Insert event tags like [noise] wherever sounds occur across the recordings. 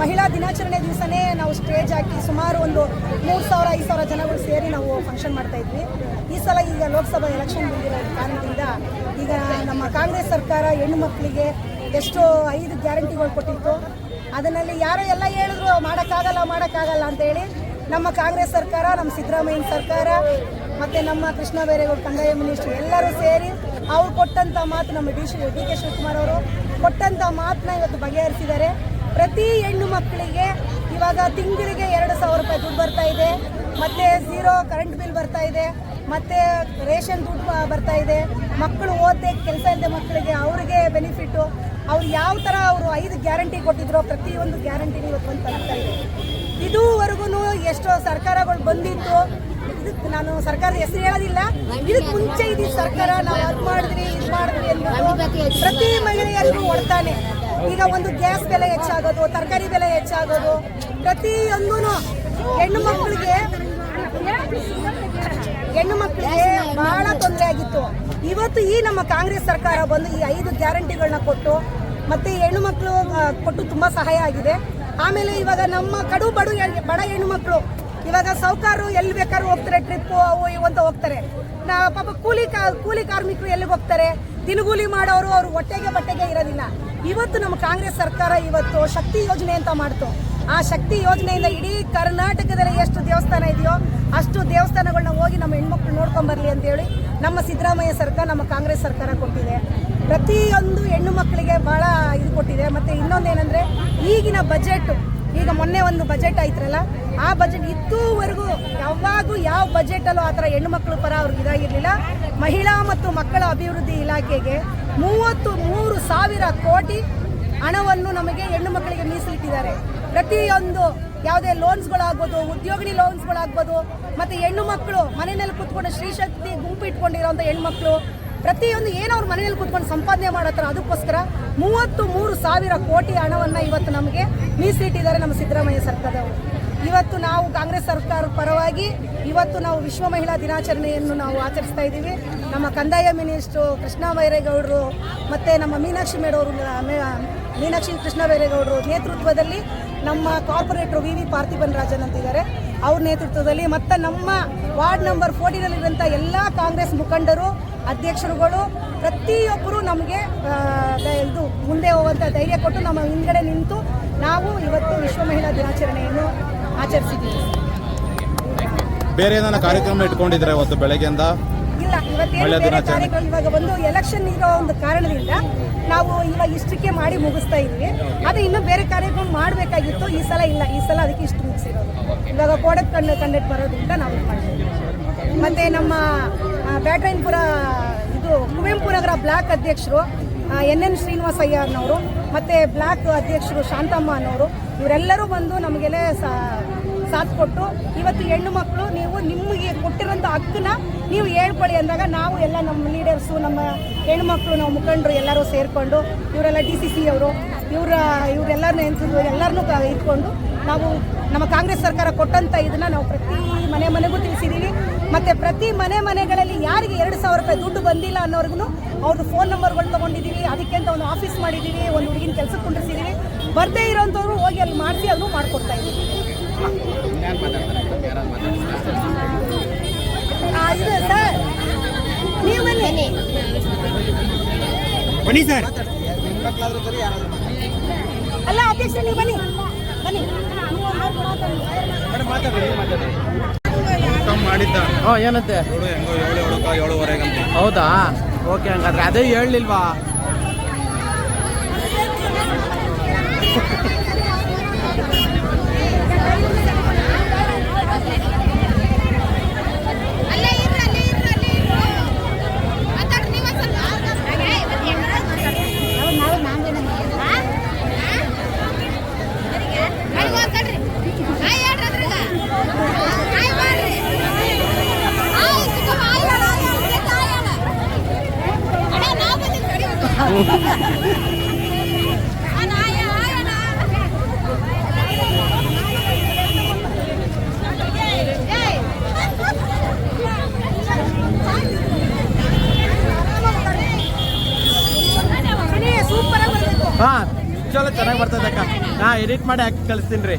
ಮಹಿಳಾ ದಿನಾಚರಣೆ ದಿವಸನೇ ನಾವು ಸ್ಟೇಜ್ ಹಾಕಿ ಸುಮಾರು ಒಂದು ಮೂರು ಸಾವಿರ, ಐದು ಸಾವಿರ ಜನಗಳು ಸೇರಿ ನಾವು ಫಂಕ್ಷನ್ ಮಾಡ್ತಾ ಇದ್ವಿ. ಈ ಸಲ ಈಗ ಲೋಕಸಭಾ ಎಲೆಕ್ಷನ್ ಬಂದಿರೋ ಕಾರಣದಿಂದ ಈಗ ನಮ್ಮ ಕಾಂಗ್ರೆಸ್ ಸರ್ಕಾರ ಹೆಣ್ಣು ಮಕ್ಕಳಿಗೆ ಎಷ್ಟೋ ಐದು ಗ್ಯಾರಂಟಿಗಳು ಕೊಟ್ಟಿತ್ತು. ಅದನ್ನಲ್ಲಿ ಯಾರೋ ಎಲ್ಲ ಹೇಳಿದ್ರು, ಮಾಡೋಕ್ಕಾಗಲ್ಲ ಮಾಡೋಕ್ಕಾಗಲ್ಲ ಅಂತೇಳಿ ನಮ್ಮ ಕಾಂಗ್ರೆಸ್ ಸರ್ಕಾರ, ನಮ್ಮ ಸಿದ್ದರಾಮಯ್ಯ ಸರ್ಕಾರ, ಮತ್ತು ನಮ್ಮ ಕೃಷ್ಣ ಬೈರೇಗೌಡ ಕಂದಾಯ ಮಿನಿಸ್ಟ್ರು ಎಲ್ಲರೂ ಸೇರಿ ಅವ್ರು ಕೊಟ್ಟಂಥ ಮಾತು ನಮ್ಮ ಡಿ ಶಿ ಡಿ ಕೆ ಶಿವಕುಮಾರ್ ಅವರು ಕೊಟ್ಟಂಥ ಮಾತನ್ನ ಇವತ್ತು ಬಗೆಹರಿಸಿದ್ದಾರೆ. ಪ್ರತಿ ಹೆಣ್ಣು ಮಕ್ಕಳಿಗೆ ಇವಾಗ ತಿಂಗಳಿಗೆ ಎರಡು ಸಾವಿರ ರೂಪಾಯಿ ದುಡ್ಡು ಬರ್ತಾ ಇದೆ ಮತ್ತು ಝೀರೋ ಕರೆಂಟ್ ಬಿಲ್ ಬರ್ತಾ ಇದೆ ಮತ್ತು ರೇಷನ್ ದುಡ್ಡು ಬರ್ತಾ ಇದೆ. ಮಕ್ಕಳು ಓದದೆ ಕೆಲಸ ಇಲ್ಲದೆ ಮಕ್ಕಳಿಗೆ ಅವರಿಗೆ ಬೆನಿಫಿಟ್ಟು ಅವ್ರು ಯಾವ ಥರ ಅವರು ಐದು ಗ್ಯಾರಂಟಿ ಕೊಟ್ಟಿದ್ರು ಪ್ರತಿಯೊಂದು ಗ್ಯಾರಂಟಿ ಇವತ್ತು ಬಂದು ತರ್ತಾ ಇದೆ. ಇದುವರೆಗೂ ಎಷ್ಟೋ ಸರ್ಕಾರಗಳು ಬಂದಿತ್ತು. ಇದಕ್ಕೆ ನಾನು ಸರ್ಕಾರದ ಹೆಸರು ಹೇಳೋದಿಲ್ಲ. ಇದಕ್ಕೆ ಮುಂಚೆ ಇದು ಸರ್ಕಾರ ನಾವು ಅದು ಮಾಡಿದ್ರಿ ಇದು ಮಾಡಿದ್ರಿ ಅಂತ ಪ್ರತಿ ಮಹಿಳೆಯರಿಗೂ ಹೊಡ್ತಾನೆ ಈಗ ಒಂದು ಗ್ಯಾಸ್ ಬೆಲೆ ಹೆಚ್ಚಾಗೋದು, ತರಕಾರಿ ಬೆಲೆ ಹೆಚ್ಚಾಗೋದು ಪ್ರತಿಯೊಂದೂ ಹೆಣ್ಣು ಮಕ್ಕಳಿಗೆ ಹೆಣ್ಣು ಮಕ್ಕಳಿಗೆ ಬಹಳ ತೊಂದರೆ ಆಗಿತ್ತು. ಇವತ್ತು ಈ ನಮ್ಮ ಕಾಂಗ್ರೆಸ್ ಸರ್ಕಾರ ಬಂದು ಈ ಐದು ಗ್ಯಾರಂಟಿಗಳನ್ನ ಕೊಟ್ಟು ಮತ್ತೆ ಹೆಣ್ಣು ಮಕ್ಕಳು ಕೊಟ್ಟು ತುಂಬಾ ಸಹಾಯ ಆಗಿದೆ. ಆಮೇಲೆ ಇವಾಗ ನಮ್ಮ ಕಡು ಬಡು ಹೆಣ್- ಬಡ ಹೆಣ್ಣು ಮಕ್ಕಳು ಇವಾಗ ಸೌಕಾರರು ಎಲ್ಲಿ ಬೇಕಾದ್ರೂ ಹೋಗ್ತಾರೆ ಟ್ರಿಪ್ಪು ಅವು ಇವು ಅಂತ ಹೋಗ್ತಾರೆ. ನಾ ಪಾಪ ಕೂಲಿ ಕಾ, ಕೂಲಿ ಕಾರ್ಮಿಕರು ಎಲ್ಲಿಗೆ ಹೋಗ್ತಾರೆ? ದಿನಗೂಲಿ ಮಾಡೋರು ಅವರು ಹೊಟ್ಟೆಗೆ ಬಟ್ಟೆಗೆ ಇರೋದಿಲ್ಲ. ಇವತ್ತು ನಮ್ಮ ಕಾಂಗ್ರೆಸ್ ಸರ್ಕಾರ ಇವತ್ತು ಶಕ್ತಿ ಯೋಜನೆ ಅಂತ ಮಾಡ್ತು. ಆ ಶಕ್ತಿ ಯೋಜನೆಯಿಂದ ಇಡೀ ಕರ್ನಾಟಕದಲ್ಲಿ ಎಷ್ಟು ದೇವಸ್ಥಾನ ಇದೆಯೋ ಅಷ್ಟು ದೇವಸ್ಥಾನಗಳನ್ನ ಹೋಗಿ ನಮ್ಮ ಹೆಣ್ಮಕ್ಳು ನೋಡ್ಕೊಂಬರ್ಲಿ ಅಂತೇಳಿ ನಮ್ಮ ಸಿದ್ದರಾಮಯ್ಯ ಸರ್ಕಾರ, ನಮ್ಮ ಕಾಂಗ್ರೆಸ್ ಸರ್ಕಾರ ಕೊಟ್ಟಿದೆ. ಪ್ರತಿಯೊಂದು ಹೆಣ್ಣು ಮಕ್ಕಳಿಗೆ ಬಹಳ ಇದು ಕೊಟ್ಟಿದೆ. ಮತ್ತೆ ಏನಂದರೆ ಈಗಿನ ಬಜೆಟ್ ಈಗ ಮೊನ್ನೆ ಒಂದು ಬಜೆಟ್ ಐತ್ರಲ್ಲ, ಆ ಬಜೆಟ್ ಇದ್ದೂವರೆಗೂ ಯಾವಾಗೂ ಯಾವ ಬಜೆಟಲ್ಲೂ ಆ ಥರ ಹೆಣ್ಣು ಮಕ್ಕಳು ಪರ ಅವ್ರಿಗೆ ಇದಾಗಿರಲಿಲ್ಲ. ಮಹಿಳಾ ಮತ್ತು ಮಕ್ಕಳ ಅಭಿವೃದ್ಧಿ ಇಲಾಖೆಗೆ ಮೂವತ್ತು ಮೂರು ಸಾವಿರ ಕೋಟಿ ಹಣವನ್ನು ನಮಗೆ ಹೆಣ್ಣು ಮಕ್ಕಳಿಗೆ ಮೀಸಲಿಟ್ಟಿದ್ದಾರೆ. ಪ್ರತಿಯೊಂದು ಯಾವುದೇ ಲೋನ್ಸ್ಗಳಾಗ್ಬೋದು ಉದ್ಯೋಗಿನಿ ಲೋನ್ಸ್ಗಳಾಗ್ಬೋದು ಮತ್ತು ಹೆಣ್ಣು ಮಕ್ಕಳು ಮನೆಯಲ್ಲಿ ಕೂತ್ಕೊಂಡು ಶ್ರೀಶಕ್ತಿ ಗುಂಪು ಇಟ್ಕೊಂಡಿರೋಂಥ ಹೆಣ್ಮಕ್ಳು ಪ್ರತಿಯೊಂದು ಏನೋ ಅವ್ರ ಮನೆಯಲ್ಲಿ ಕುತ್ಕೊಂಡು ಸಂಪಾದನೆ ಮಾಡತ್ತಾರ ಅದಕ್ಕೋಸ್ಕರ ಮೂವತ್ತು ಮೂರು ಸಾವಿರ ಕೋಟಿ ಹಣವನ್ನು ಇವತ್ತು ನಮಗೆ ಮೀಸಲಿಟ್ಟಿದ್ದಾರೆ ನಮ್ಮ ಸಿದ್ದರಾಮಯ್ಯ ಸರ್ಕಾರದವರು. ಇವತ್ತು ನಾವು ಕಾಂಗ್ರೆಸ್ ಸರ್ಕಾರ ಪರವಾಗಿ ಇವತ್ತು ನಾವು ವಿಶ್ವ ಮಹಿಳಾ ದಿನಾಚರಣೆಯನ್ನು ನಾವು ಆಚರಿಸ್ತಾ ಇದ್ದೀವಿ. ನಮ್ಮ ಕಂದಾಯ ಮಿನಿಸ್ಟ್ರು ಕೃಷ್ಣ ಬೈರೇಗೌಡರು ಮತ್ತು ನಮ್ಮ ಮೀನಾಕ್ಷಿ ಮೇಡವರು ಮೀನಾಕ್ಷಿ ಕೃಷ್ಣ ಬೈರೇಗೌಡರು ನೇತೃತ್ವದಲ್ಲಿ ನಮ್ಮ ಕಾರ್ಪೊರೇಟ್ರು ವಿ ವಿ ಪಾರ್ಥಿಬನ್ ರಾಜನ್ ಅಂತಿದ್ದಾರೆ ಅವ್ರ ನೇತೃತ್ವದಲ್ಲಿ ಮತ್ತು ನಮ್ಮ ವಾರ್ಡ್ ನಂಬರ್ ಫೋರ್ಟಿನಲ್ಲಿರುವಂಥ ಎಲ್ಲ ಕಾಂಗ್ರೆಸ್ ಮುಖಂಡರು ಅಧ್ಯಕ್ಷರುಗಳು ಪ್ರತಿಯೊಬ್ಬರು ನಮಗೆ ಇದು ಮುಂದೆ ಹೋಗುವಂಥ ಧೈರ್ಯ ಕೊಟ್ಟು ನಮ್ಮ ಹಿಂದ್ಗಡೆ ನಿಂತು ನಾವು ಇವತ್ತು ವಿಶ್ವ ಮಹಿಳಾ ದಿನಾಚರಣೆಯನ್ನು ಆಚರಿಸಿದ್ದೀವಿ. ಬೇರೆ ಏನಾರ ಕಾರ್ಯಕ್ರಮ ಇಟ್ಕೊಂಡಿದ್ರೆ ಇವತ್ತು ಬೆಳಗ್ಗೆಯಿಂದ? ಇಲ್ಲ ಇವತ್ತೇನು. ಕಾರ್ಯಕ್ರಮ ಇವಾಗ ಬಂದು ಎಲೆಕ್ಷನ್ ಇರೋ ಒಂದು ಕಾರಣದಿಂದ ನಾವು ಇವಾಗ ಇಷ್ಟಕ್ಕೆ ಮಾಡಿ ಮುಗಿಸ್ತಾ ಇದ್ವಿ ಅದು ಇನ್ನೂ ಬೇರೆ ಕಾರ್ಯಕ್ರಮ ಮಾಡಬೇಕಾಗಿತ್ತು. ಈ ಸಲ ಇಲ್ಲ ಈ ಸಲ ಅದಕ್ಕೆ ಇಷ್ಟು ಮುಗಿಸಿರೋದು. ಇವಾಗ ಕೋಡಕ್ ಕಂಡು ಕಂಡಕ್ಟ್ ಬರೋದ್ರಿಂದ ನಾವು ಮಾಡ್ತೀವಿ. ಮತ್ತೆ ನಮ್ಮ ಆ, ಬ್ಯಾಟ್ರಾಯನ್ಪುರ ಇದು ಕುವೆಂಪು ನಗರ ಬ್ಲಾಕ್ ಅಧ್ಯಕ್ಷರು ಎನ್ ಎನ್ ಶ್ರೀನಿವಾಸ ಅಯ್ಯರ್ನವರು ಮತ್ತು ಬ್ಲಾಕ್ ಅಧ್ಯಕ್ಷರು ಶಾಂತಮ್ಮ ಅನ್ನೋರು ಇವರೆಲ್ಲರೂ ಬಂದು ನಮಗೆಲ್ಲ ಸಾಥ್ ಕೊಟ್ಟು ಇವತ್ತು ಹೆಣ್ಣು ಮಕ್ಕಳು ನೀವು ನಿಮಗೆ ಕೊಟ್ಟಿರೋಂಥ ಹಕ್ಕನ್ನ ನೀವು ಹೇಳ್ಕೊಳ್ಳಿ ಅಂದಾಗ ನಾವು ಎಲ್ಲ ನಮ್ಮ ಲೀಡರ್ಸು ನಮ್ಮ ಹೆಣ್ಣು ಮಕ್ಕಳು ನಾವು ಮುಖಂಡರು ಎಲ್ಲರೂ ಸೇರಿಕೊಂಡು ಇವರೆಲ್ಲ ಡಿ ಸಿ ಸಿ ಅವರು ಇವರ ಇವರೆಲ್ಲರನ್ನ ಎಲ್ಲರನ್ನೂ ಇಟ್ಕೊಂಡು ನಾವು ನಮ್ಮ ಕಾಂಗ್ರೆಸ್ ಸರ್ಕಾರ ಕೊಟ್ಟಂಥ ಇದನ್ನ ನಾವು ಪ್ರತಿ ಮನೆ ಮನೆಗೂ ತಿಳಿಸಿದ್ದೀವಿ ಮತ್ತು ಪ್ರತಿ ಮನೆ ಮನೆಗಳಲ್ಲಿ ಯಾರಿಗೆ ಎರಡು ಸಾವಿರ ರೂಪಾಯಿ ದುಡ್ಡು ಬಂದಿಲ್ಲ ಅನ್ನೋರ್ಗು ಅವ್ರದ್ದು ಫೋನ್ ನಂಬರ್ಗಳು ತೊಗೊಂಡಿದ್ದೀವಿ ಅದಕ್ಕೆ ಅಂತ ಒಂದು ಆಫೀಸ್ ಮಾಡಿದ್ದೀವಿ ಒಂದು ಹುಡುಗಿನ ಕೆಲಸಕ್ಕೆ ಕುಂಡಿಸಿದ್ದೀವಿ ಬರದೇ ಇರೋಂಥವ್ರು ಹೋಗಿ ಅಲ್ಲಿ ಮಾಡಿಸಿ ಅದನ್ನು ಮಾಡಿಕೊಡ್ತಾ ಇದ್ದೀವಿ. ಇದು ಸರ್ ನೀವು ಬನ್ನಿ. ಬನ್ನಿ ಸರ್. ಅಲ್ಲ ಅಧ್ಯಕ್ಷ ನೀವು ಬನ್ನಿ. ಹ್ಞೂ ಏನಂತೆ ಹೌದಾ? ಓಕೆ ಹಂಗಾದ್ರೆ ಅದೇ ಹೇಳಲಿಲ್ವಾ? [laughs] ಹಾಂ ಚಲೋ ಚೆನ್ನಾಗಿ ಬರ್ತದೆ ಅಕ್ಕ. ನಾ ಎಡಿಟ್ ಮಾಡಿ ಹಾಕಿ ಕಳಿಸ್ತೀನಿ ರೀ.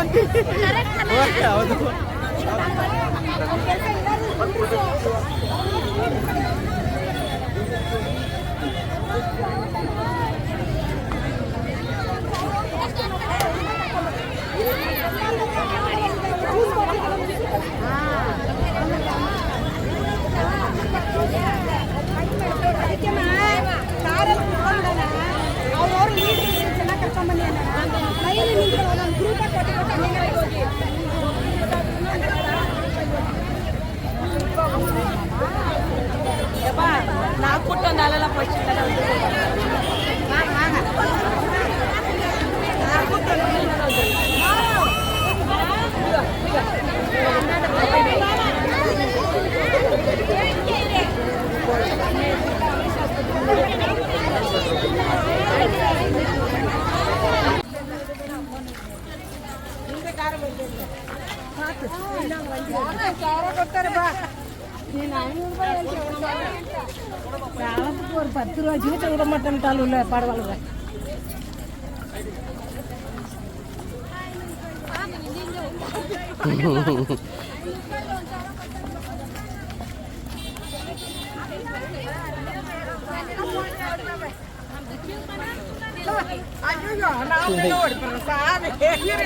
ಹಾ, ಹ್ಞೂ ಅಂತೀವಿ Correct ಕೊಡ್ತಾರೆ ಬಾ ನೀನು ಐನೂರು ರೂಪಾಯಿ ನಾಲ್ಕು ಒಂದು ಪತ್ತು ರೂಪಾಯಿ ಜೀವಿತ ಇರೋ ಮಟನ್ ಟಾಲು ಇಲ್ಲ ಪಾಡವಲ್ರ ಅಯ್ಯೋ ನಾನು ನೋಡಿ ಸಾರಿ ಹೇಗಿರಿ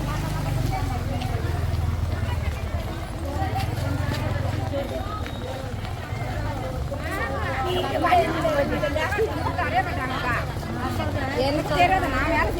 ನಾವು ಯಾರು